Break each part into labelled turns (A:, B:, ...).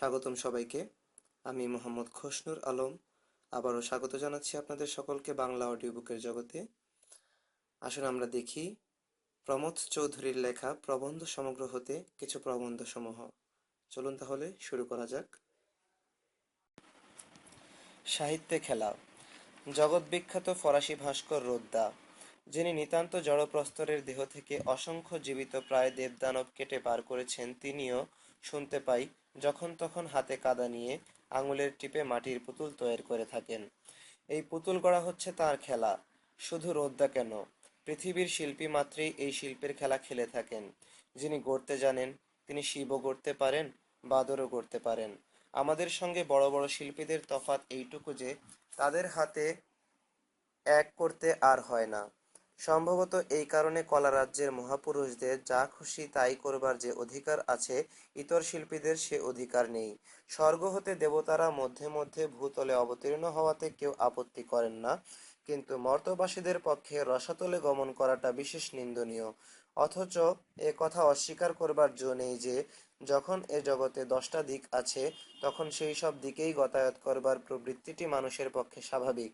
A: স্বাগতম সবাইকে। আমি মোহাম্মদ খসনুর আলম। আবারও স্বাগত জানাচ্ছি আপনাদের সকলকে বাংলা অডিও বুকের জগতে। আসুন আমরা দেখি, প্রমোদ চৌধুরীর লেখা প্রবন্ধ সমগ্র হতে কিছু প্রবন্ধ সমূহ চলুন তাহলে শুরু করা যাক। সাহিত্যে খেলা। জগৎ বিখ্যাত ফরাসি ভাস্কর রোদ্দা, যিনি নিতান্ত জড়প্রস্তরের দেহ থেকে অসংখ্য জীবিত প্রায় দেবদানব কেটে বার করেছেন, তিনিও শুনতে পাই যখন তখন হাতে কাদা নিয়ে আঙুলের টিপে মাটির পুতুল তৈরি করে থাকেন। এই পুতুল গড়া হচ্ছে তার খেলা, শুধু রোদ্দা কেন? পৃথিবীর শিল্পী মাত্রেই এই শিল্পের খেলা খেলে থাকেন। যিনি গড়তে জানেন, তিনি শিবও গড়তে পারেন, বাদরও গড়তে পারেন। আমাদের সঙ্গে বড় বড় শিল্পীদের তফাৎ এইটুকু যে, তাদের হাতে এক করতে আর হয় না। সম্ভবত এই কারণে কলা রাজ্যের মহাপুরুষদের যা খুশি তাই করবার যে অধিকার আছে, ইতর শিল্পীদের সে অধিকার নেই। স্বর্গ হতে দেবতারা মধ্যে মধ্যে ভূতলে অবতীর্ণ হওয়াতে কেউ আপত্তি করেন না, কিন্তু মর্তবাসীদের পক্ষে রসাতলে গমন করাটা বিশেষ নিন্দনীয়। অথচ এ কথা অস্বীকার করবার জো নেই যে, যখন এ জগতে দশটা দিক আছে, তখন সেই সব দিকেই গতায়ত করবার প্রবৃত্তিটি মানুষের পক্ষে স্বাভাবিক।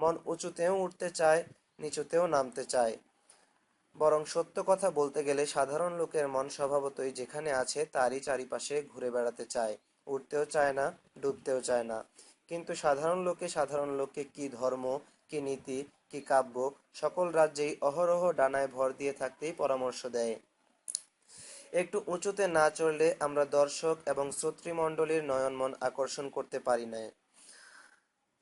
A: মন উঁচুতেও উঠতে চায় নিচুতেও নামতে চায়। বরং সত্য কথা বলতে গেলে সাধারণ লোকের মন স্বভাবতই যেখানে আছে তারই চারিপাশে ঘুরে বেড়াতে চায়। উঠতেও চায় না, ডুবতেও চায় না। কিন্তু সাধারণ লোকে সাধারণ লোককে কি ধর্ম, কি নীতি, কি কাব্য, সকল রাজ্যেই অহরহ ডানায় ভর দিয়ে থাকতেই পরামর্শ দেয়। একটু উঁচুতে না চড়লে আমরা দর্শক এবং শ্রোতৃমণ্ডলীর নয়ন মন আকর্ষণ করতে পারি না।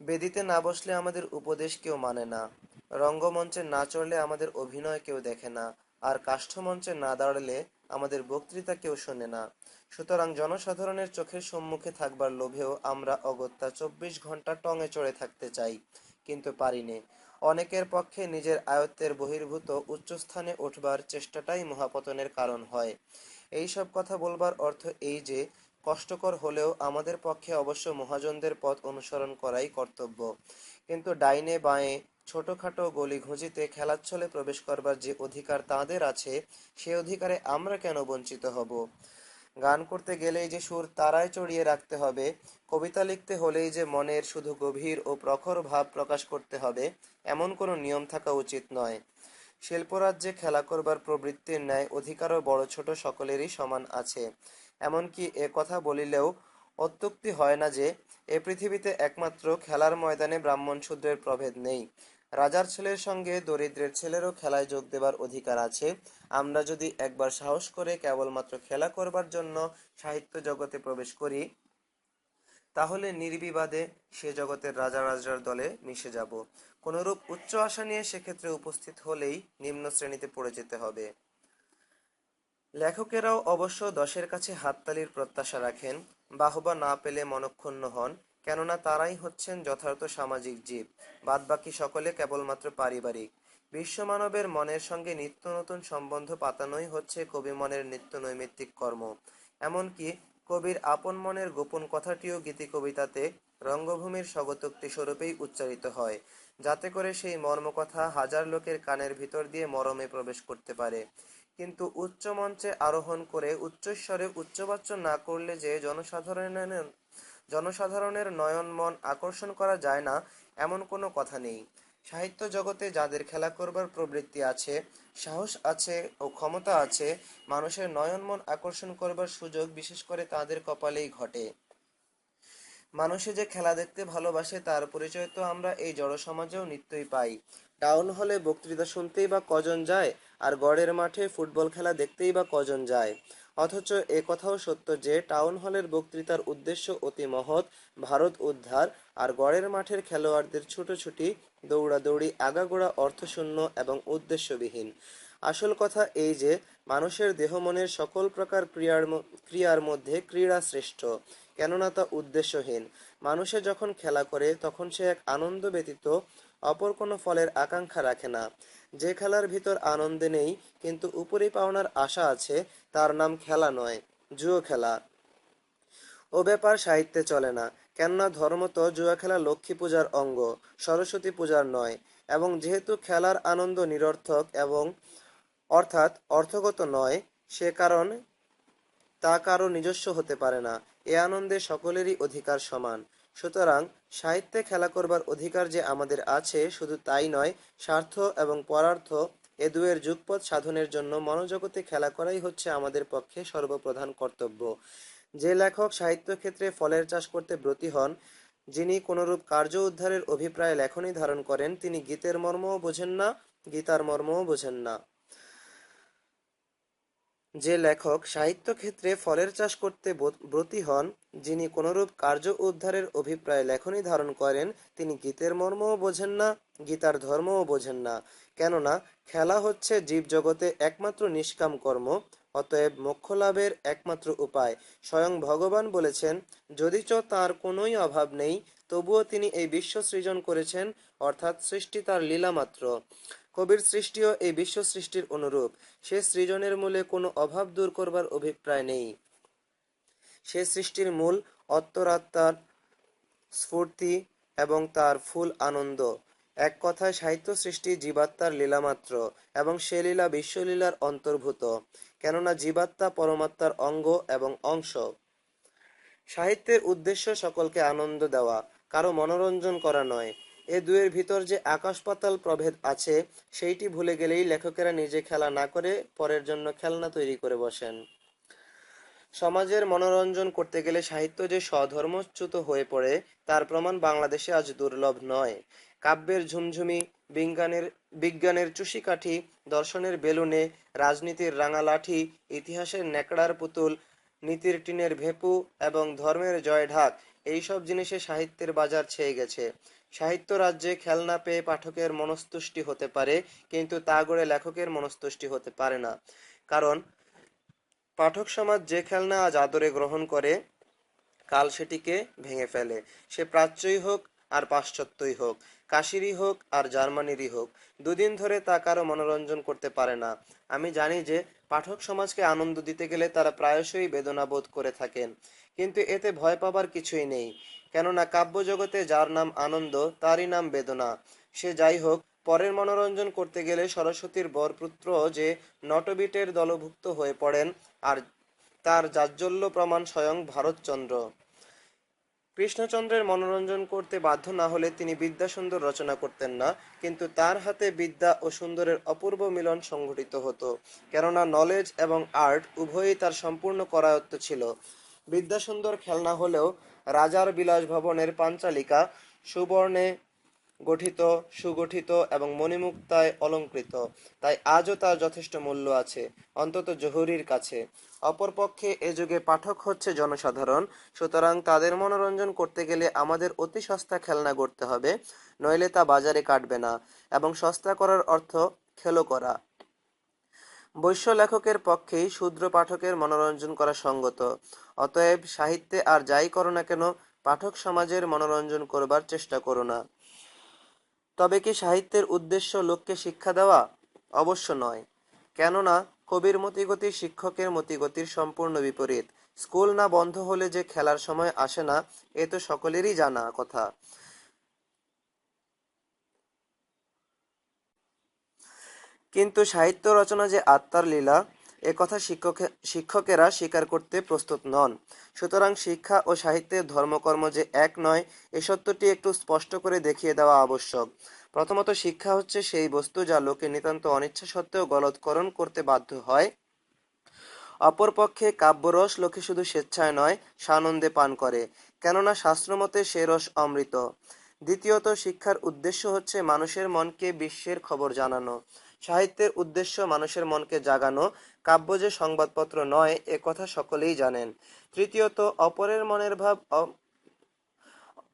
A: বেদিতে না বসলে আমাদের উপদেশ কেউ মানে না। রঙ্গমঞ্চে না চড়লে আমাদের অভিনয় কেউ দেখে না, আর কাষ্ঠমঞ্চে না দাঁড়ালে আমাদের বক্তৃতা কেউ শোনে না। সুতরাং জনসাধারণের চোখের সম্মুখে থাকবার লোভেও আমরা অগত্যা চব্বিশ ঘণ্টা টঙে চড়ে থাকতে চাই, কিন্তু পারিনে অনেকের পক্ষে নিজের আয়ত্তের বহির্ভূত উচ্চস্থানে উঠবার চেষ্টাটাই মহাপতনের কারণ হয়। এই সব কথা বলবার অর্থ এই যে, কষ্টকর হলেও আমাদের পক্ষে অবশ্য মহাজনদের পথ অনুসরণ করাই কর্তব্য। কিন্তু ডাইনে বাঁয়ে ছোটখাটো গলি ঘুঁজিতে খেলাচ্ছলে প্রবেশ করবার যে অধিকার তাঁদের আছে, সে অধিকারে আমরা কেন বঞ্চিত হব? গান করতে গেলেই যে সুর তারায় চড়িয়ে রাখতে হবে, কবিতা লিখতে হলেই যে মনের শুধু গভীর ও প্রখর ভাব প্রকাশ করতে হবে, এমন কোনো নিয়ম থাকা উচিত নয়। শিল্পরাজ্যে খেলা করবার প্রবৃত্তির ন্যায় অধিকারও বড় ছোট সকলেরই সমান আছে। এমনকি এ কথা বলিলেও অত্যুক্তি হয় না যে, এ পৃথিবীতে একমাত্র খেলার ময়দানে ব্রাহ্মণ শূদ্রের প্রভেদ নেই। রাজার ছেলের সঙ্গে দরিদ্রের ছেলেরও খেলায় যোগ দেবার অধিকার আছে। আমরা যদি একবার সাহস করে কেবলমাত্র খেলা করবার জন্য সাহিত্য জগতে প্রবেশ করি, তাহলে নির্বিবাদে সে জগতের রাজা রাজার দলে মিশে যাব। কোনরূপ উচ্চ আশা নিয়ে সেক্ষেত্রে উপস্থিত হলেই নিম্ন শ্রেণীতে পড়ে যেতে হবে। লেখকেরাও অবশ্য দশের কাছে হাততালির প্রত্যাশা রাখেন। বাহবা না পেলে মনক্ষুণ্ণ হন। কেননা তারাই হচ্ছেন যথার্থ সামাজিক জীব। বাদবাকি সকলে কেবলমাত্র পারিবারিক। বিশ্বমানবের মনের সঙ্গে নিত্য নতুন সম্বন্ধ পাতানোই হচ্ছে কবি মনের নিত্য নৈমিত্তিক কর্ম। এমনকি কবির আপন মনের গোপন কথাটিও গীতি কবিতাতে রঙ্গভূমির স্বগতোক্তি স্বরূপেই উচ্চারিত হয়, যাতে করে সেই মর্মকথা হাজার লোকের কানের ভিতর দিয়ে মরমে প্রবেশ করতে পারে। কিন্তু উচ্চ মঞ্চে আরোহণ করে উচ্চস্বরে উচ্চবাচ্য না করলে যে জনসাধারণের জনসাধারণের নয়ন, মন আকর্ষণ করা যায় না, এমন কোনো কথা নেই। সাহিত্য জগতে যাদের খেলা করবার প্রবৃত্তি আছে, সাহস আছে ও ক্ষমতা আছে, মানুষের নয়ন, মন আকর্ষণ করবার সুযোগ বিশেষ করে তাদের কপালেই ঘটে। মানুষে যে খেলা দেখতে ভালোবাসে, তার পরিচয় তো আমরা এই জড় সমাজেও নিত্যই পাই। টাউন হলে বক্তৃতা শুনতেই বা কজন যায়, আর গড়ের মাঠে ফুটবল খেলা দেখতেই বা কজন যায়। অথচ এ কথাও সত্য যে টাউন হলের বক্তৃতার উদ্দেশ্য অতি মহৎ, ভারত উদ্ধার আর গড়ের মাঠের খেলোয়াড়দের ছুটোছুটি, দৌড়াদৌড়ি, আগাগোড়া অর্থশূন্য এবং উদ্দেশ্যবিহীন। আসল কথা এই যে মানুষের দেহ মনের সকল প্রকার ক্রিয়ার ক্রিয়ার মধ্যে ক্রীড়া শ্রেষ্ঠ, কেননা তা উদ্দেশ্যহীন। মানুষে যখন খেলা করে, তখন সে এক আনন্দ ব্যতীত অপর কোনো ফলের আকাঙ্ক্ষা রাখে না। যে খেলার ভিতর আনন্দে নেই, কিন্তু উপরে পাওনার আশা আছে, তার নাম খেলা নয়, জুয়ো খেলা। ও ব্যাপার সাহিত্যে চলে না, কেননা ধর্ম তো জুয়া খেলা লক্ষ্মী পূজার অঙ্গ, সরস্বতী পূজার নয়, এবং যেহেতু খেলার আনন্দ নিরর্থক এবং অর্থাৎ অর্থগত নয়, সে কারণ তা কারও নিজস্ব হতে পারে না, এ আনন্দে সকলেরই অধিকার সমান। সুতরাং সাহিত্যে খেলা করবার অধিকার যে আমাদের আছে, শুধু তাই নয়, স্বার্থ এবং পরার্থ এ দুয়ের যুগপৎ সাধনের জন্য মনোজগতে খেলা করাই হচ্ছে আমাদের পক্ষে সর্বপ্রধান কর্তব্য। যে লেখক সাহিত্য ক্ষেত্রে ফলের চাষ করতে ব্রতী হন, যিনি কোনরূপ কার্য উদ্ধারের অভিপ্রায় লেখনী ধারণ করেন, তিনি গীতের মর্মও বোঝেন না, গীতার মর্মও বোঝেন না। যে লেখক সাহিত্য ক্ষেত্রে ফলের চাষ করতে ব্রতী হন, যিনি কোনরূপ কার্য উদ্ধারের অভিপ্রায় লেখনী ধারণ করেন, তিনি গীতের মর্মও বোঝেন না, গীতার ধর্মও বোঝেন না। কেননা, খেলা হচ্ছে জীবজগতে একমাত্র নিষ্কাম কর্ম, অতএব মোক্ষ লাভের একমাত্র উপায়। স্বয়ং ভগবান বলেছেন যদিচ তাঁর কোনোই অভাব নেই, তবুও তিনি এই বিশ্ব সৃজন করেছেন, অর্থাৎ সৃষ্টি তার লীলা মাত্র কবির সৃষ্টিও এই বিশ্ব সৃষ্টির অনুরূপ। সে সৃজনের মূলে কোনো অভাব দূর করবার অভিপ্রায় নেই। সে সৃষ্টির মূল অত্তরাত্মার স্ফূর্তি এবং তার ফুল আনন্দ। এক কথায় সাহিত্য সৃষ্টি জীবাত্মার লীলা মাত্র এবং সে লীলা বিশ্বলীলার অন্তর্ভূত, কেননা জীবাত্মা পরমাত্মার অঙ্গ এবং অংশ। সাহিত্যের উদ্দেশ্য সকলকে আনন্দ দেওয়া, কারও মনোরঞ্জন করা নয়। এ দুয়ের ভিতর যে আকাশ পাতাল প্রভেদ আছে, সেইটি ভুলে গেলেই লেখকেরা নিজে খেলা না করে পরের জন্য খেলনা তৈরি করে বসেন। সমাজের মনোরঞ্জন করতে গেলে সাহিত্য যে স্বধর্মচ্যুত হয়ে পড়ে, তার প্রমাণ বাংলাদেশে আজ দুর্লভ নয়। কাব্যের ঝুমঝুমি, বিজ্ঞানের বিজ্ঞানের চুষিকাঠি, দর্শনের বেলুনে, রাজনীতির রাঙা লাঠি ইতিহাসের ন্যাকড়ার পুতুল, নীতির টিনের ভেপু এবং ধর্মের জয়ঢাক এইসব জিনিসে সাহিত্যের বাজার ছেয়ে গেছে। সাহিত্য রাজ্যে খেলনা পেয়ে পাঠকের মনস্তুষ্টি হতে পারে, কিন্তু তা গড়ে লেখকের মনস্তুষ্টি হতে পারে না। কারণ, পাঠক সমাজ যে খেলনা আজ আদরে গ্রহণ করে, কাল সেটিকে ভেঙে ফেলে। সে প্রাচ্যই হোক আর পাশ্চাত্যই হোক। কাশিরই হোক আর জার্মানিরই হোক, দুদিন ধরে তা কারও মনোরঞ্জন করতে পারে না। আমি জানি যে পাঠক সমাজকে আনন্দ দিতে গেলে তারা প্রায়শই বেদনা বোধ করে থাকেন, কিন্তু এতে ভয় পাবার কিছুই নেই। কেননা কাব্যজগতে যার নাম আনন্দ, তারই নাম বেদনা। সে যাই হোক, পরের মনোরঞ্জন করতে গেলে সরস্বতীর বরপুত্র যে নটবিটের দলভুক্ত হয়ে পড়েন, আর তার জাজ্জল্য প্রমাণ স্বয়ং ভারতচন্দ্র। কৃষ্ণচন্দ্রের মনোরঞ্জন করতে বাধ্য না হলে তিনি বিদ্যাসুন্দর রচনা করতেন না, কিন্তু তার হাতে বিদ্যা ও সুন্দরের অপূর্ব মিলন সংঘটিত হতো। কেননা নলেজ এবং আর্ট উভয়ই তার সম্পূর্ণ করায়ত্ত ছিল। বিদ্যাসুন্দর খেলনা হলেও রাজার বিলাস ভবনের পাঞ্চালিকা সুবর্ণে গঠিত, সুগঠিত এবং মণিমুক্তায় অলঙ্কৃত, তাই আজও তার যথেষ্ট মূল্য আছে, অন্তত জহুরির কাছে। অপরপক্ষে এ যুগে পাঠক হচ্ছে জনসাধারণ। সুতরাং তাদের মনোরঞ্জন করতে গেলে আমাদের অতি সস্তা খেলনা গড়তে হবে, নইলে তা বাজারে কাটবে না এবং সস্তা করার অর্থ খেলো করা। বৈশ্য লেখকের পক্ষেই শূদ্র পাঠকের মনোরঞ্জন করা সঙ্গত। অতএব সাহিত্যে আর যাই করো না কেন, পাঠক সমাজের মনোরঞ্জন করবার চেষ্টা করো না। তবে কি সাহিত্যের উদ্দেশ্য লোককে শিক্ষা দেওয়া? অবশ্য নয়। কেননা কবির মতিগতি, শিক্ষকের মতিগতির সম্পূর্ণ বিপরীত। স্কুল না বন্ধ হলে যে খেলার সময় আসে না, এ তো সকলেরই জানা কথা। কিন্তু সাহিত্য রচনা যে আত্মার লীলা, এ কথা শিক্ষক, শিক্ষকেরা স্বীকার করতে প্রস্তুত নন। সুতরাং শিক্ষা ও সাহিত্যের ধর্মকর্ম যে এক নয়, এ সত্যটি একটু স্পষ্ট করে দেখিয়ে দেওয়া আবশ্যক। প্রথমত শিক্ষা হচ্ছে সেই বস্তু যা লোকে নিতান্ত অনিচ্ছা সত্ত্বেও গলৎকরণ করতে বাধ্য হয়। অপরপক্ষে কাব্যরস লোকে শুধু স্বেচ্ছায় নয়, সানন্দে পান করে, কেননা শাস্ত্রমতে সে রস অমৃত। দ্বিতীয়ত, শিক্ষার উদ্দেশ্য হচ্ছে মানুষের মনকে বিশ্বের খবর জানানো, সাহিত্যের উদ্দেশ্য মানুষের মনকে জাগানো, কাব্য যে সংবাদপত্র নয়, এ কথা সকলেই জানেন। তৃতীয়ত, অপরের মনের ভাব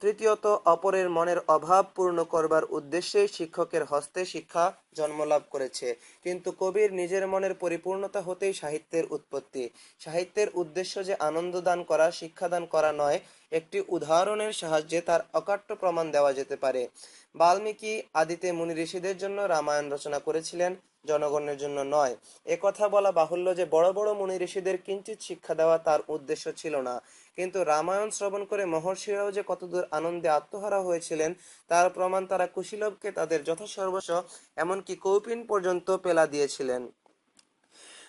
A: তৃতীয়ত, অপরের মনের অভাব পূর্ণ করবার উদ্দেশ্যেই শিক্ষকের হস্তে শিক্ষা জন্মলাভ করেছে। কিন্তু কবির নিজের মনের পরিপূর্ণতা হতেই সাহিত্যের উৎপত্তি। সাহিত্যের উদ্দেশ্য যে আনন্দ দান করা, শিক্ষাদান করা নয়, একটি উদাহরণের সাহায্যে তার অকাট্য প্রমাণ দেওয়া যেতে পারে। বাল্মীকি, আদিতে মুনি ঋষিদের জন্য রামায়ণ রচনা করেছিলেন। জনগণের জন্য নয়। একথা বলা বাহুল্য যে বড় বড় মুনি ঋষিদের কিঞ্চিত শিক্ষা দেওয়া তার উদ্দেশ্য ছিল না। কিন্তু রামায়ণ শ্রবণ করে মহর্ষিরাও যে কতদূর আনন্দে আত্মহারা হয়েছিলেন, তার প্রমাণ তারা কুশীলবকে তাদের যথাসর্বস্ব, এমনকি কৌপিন পর্যন্ত পেলা দিয়েছিলেন।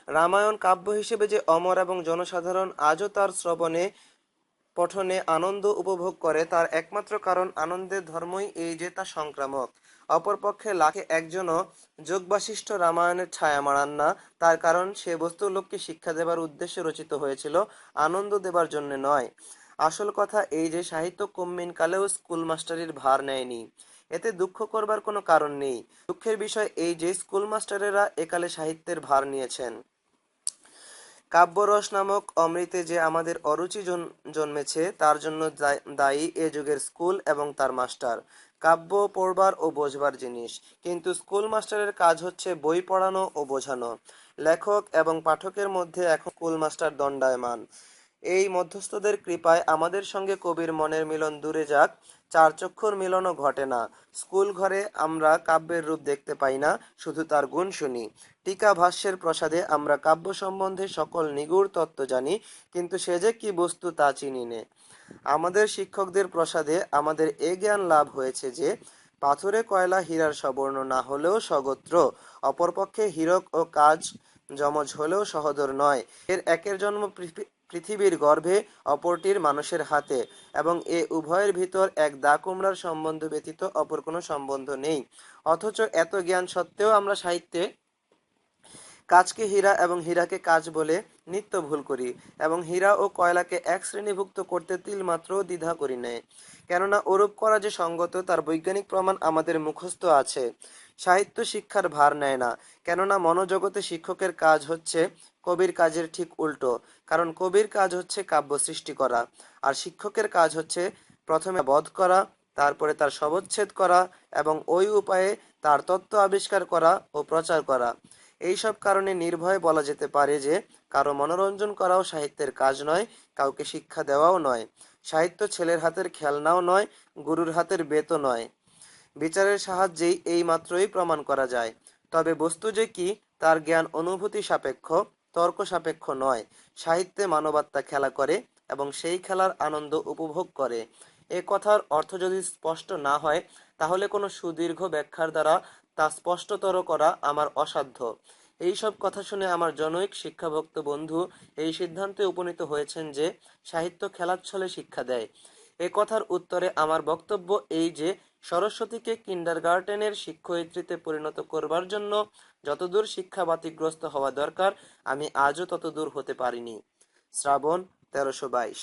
A: রামায়ণ কাব্য হিসেবে যে অমর এবং জনসাধারণ, আজও তার শ্রবণে পঠনে আনন্দ উপভোগ করে তার একমাত্র কারণ আনন্দের ধর্মই এই যে তা সংক্রামক। অপরপক্ষে লাখে একজনও যোগবাশিষ্ঠ রামায়ণের ছায়া মাড়ান না। তার কারণ সে বস্তু লোককে শিক্ষা দেবার উদ্দেশ্যে রচিত হয়েছিল, আনন্দ দেবার জন্য নয়। আসল কথা এই যে সাহিত্য কম্মিন কালেও স্কুল মাস্টারির ভার নেয়নি। এতে দুঃখ করবার কোনো কারণ নেই। দুঃখের বিষয় এই যে স্কুল মাস্টারেরা একালে সাহিত্যের ভার নিয়েছেন। কাব্যরস নামক অমৃতে যে আমাদের অরুচি জন- জন্মেছে, তার জন্য দায়ী এ যুগের স্কুল এবং তার মাস্টার। কাব্য পড়বার ও বোঝবার জিনিস, কিন্তু স্কুল মাস্টারের কাজ হচ্ছে বই পড়ানো ও বোঝানো। লেখক এবং পাঠকের মধ্যে এখন স্কুল মাস্টার দণ্ডায়মান। এই মধ্যস্থদের কৃপায় আমাদের সঙ্গে কবির মনের মিলন দূরে যাক, চার চক্ষুর মিলনও ঘটে না। স্কুল ঘরে আমরা কাব্যের রূপ দেখতে পাই না, শুধু তার গুণ শুনি। টিকা ভাষ্যের প্রসাদে আমরা কাব্য সম্বন্ধে সকল নিগুড় তত্ত্ব জানি, কিন্তু সে যে কি বস্তু তা চিনি নে। আমাদের শিক্ষকদের প্রসাদে আমাদের এ জ্ঞান লাভ হয়েছে যে, পাথরে কয়লা হীরার সবর্ণ না হলেও স্বগোত্র অপরপক্ষে হীরক ও কাজ যমজ হলেও সহদর নয়। এর একের জন্ম পৃথিবীর গর্ভে, অপরটির মানুষের হাতে, এবং এ উভয়ের ভিতর এক দা কুমড়ার সম্বন্ধ ব্যতীত অপর কোনো সম্বন্ধ নেই। অথচ এত জ্ঞান সত্ত্বেও আমরা সাহিত্যে কাজকে হীরা এবং হীরাকে কাজ বলে নিত্য ভুল করি এবং হীরা ও কয়লাকে এক শ্রেণীভুক্ত করতে তিলমাত্র দ্বিধা করি নেয় কেননা ওরূপ করা যে সঙ্গত, তার বৈজ্ঞানিক প্রমাণ আমাদের মুখস্থ আছে। সাহিত্য শিক্ষার ভার নেয় না। কেননা মনোজগতে শিক্ষকের কাজ হচ্ছে কবির কাজের ঠিক উল্টো, কারণ কবির কাজ হচ্ছে কাব্য সৃষ্টি করা, আর শিক্ষকের কাজ হচ্ছে প্রথমে বধ করা, তারপরে তার সবচ্ছেদ করা এবং ওই উপায়ে তার তত্ত্ব আবিষ্কার করা ও প্রচার করা। এইসব কারণে নির্ভয়ে বলা যেতে পারে যে, কারও মনোরঞ্জন করাও সাহিত্যের কাজ নয়, কাউকে শিক্ষা দেওয়াও নয়। সাহিত্য ছেলের হাতের খেলনাও নয়, গুরুর হাতের বেতও নয়। বিচারের সাহায্যেই এই মাত্রই প্রমাণ করা যায়। তবে বস্তু যে কি, তার জ্ঞান অনুভূতি সাপেক্ষ, তর্ক সাপেক্ষ নয়। সাহিত্যে মানবাত্মা খেলা করে এবং সেই খেলার আনন্দ উপভোগ করে। এ কথার অর্থ যদি স্পষ্ট না হয়, তাহলে কোনো সুদীর্ঘ ব্যাখ্যার দ্বারা তা স্পষ্টতর করা আমার অসাধ্য। এই সব কথা শুনে আমার জনৈক শিক্ষাভক্ত বন্ধু এই সিদ্ধান্তে উপনীত হয়েছেন যে সাহিত্য খেলাচ্ছলে শিক্ষা দেয়। এ কথার উত্তরে আমার বক্তব্য এই যে, সরস্বতীকে কিন্ডারগার্টেনের শিক্ষয়িত্রীতে পরিণত করবার জন্য যতদূর শিক্ষা বাতিগ্রস্ত হওয়া দরকার, আমি আজও ততদূর হতে পারিনি। শ্রাবণ তেরোশো বাইশ।